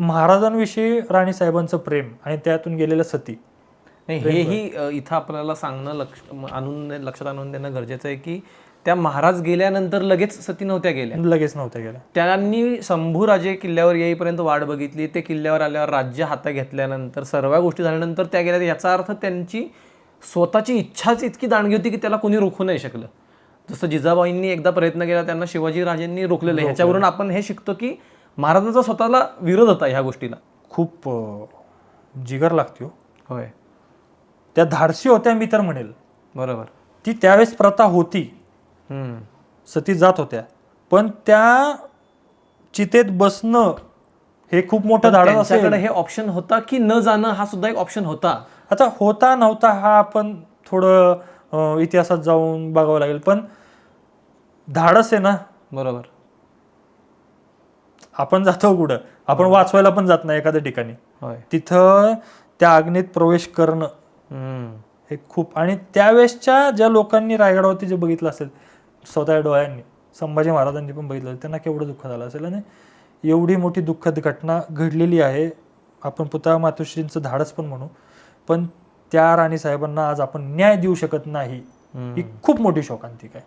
महाराजांविषयी राणीसाहेबांचं प्रेम आणि त्यातून गेलेलं सती. नाही हेही इथं आपल्याला सांगणं लक्ष आणून लक्षात आणून देणं गरजेचं आहे की त्या महाराज गेल्यानंतर लगेच सती नव्हत्या गेल्या. लगेच नव्हत्या गेल्या. त्यांनी शंभूराजे किल्ल्यावर येईपर्यंत वाट बघितली. ते किल्ल्यावर आल्यावर राज्य हातात घेतल्यानंतर सर्व गोष्टी झाल्यानंतर त्या गेल्या. याचा अर्थ त्यांची स्वतःची इच्छाच इतकी दांडगी होती की त्याला कोणी रोखू नाही शकलं. जसं जिजाबाईंनी एकदा प्रयत्न केला त्यांना शिवाजी राजेंनी रोखलेलं. ह्याच्यावरून आपण हे शिकतो की महाराजांचा स्वतःला विरोध होता ह्या गोष्टीला. खूप जिगर लागते हो. होय. त्या धाडसी होत्या मी तर म्हणेल. बरोबर. ती त्यावेळेस प्रथा होती. सती जात होत्या. पण त्या चितेत बसणं हे खूप मोठं धाडस त्यांच्याकडे हे ऑप्शन होता की न जाणं हा सुद्धा एक ऑप्शन होता? आता होता नव्हता हा आपण थोडं अं, इतिहासात जाऊन बघावं लागेल. पण धाडस आहे ना. बरोबर. आपण जातो कुठं? आपण वाचवायला पण जात नाही एखाद्या ठिकाणी. तिथं त्या अग्नीत प्रवेश करणं. हे खूप आणि त्यावेळेसच्या ज्या लोकांनी रायगडावरती जे बघितलं असेल स्वतः डोळ्यांनी संभाजी महाराजांनी पण बघितलं त्यांना केवढं दुःख झालं असेल आणि एवढी मोठी दुःखद घटना घडलेली आहे. आपण पुतळा मातोश्रींचं धाडस पण म्हणू पण त्या राणी साहेबांना आज आपण न्याय देऊ शकत नाही. ही खूप मोठी शोकांतिक आहे.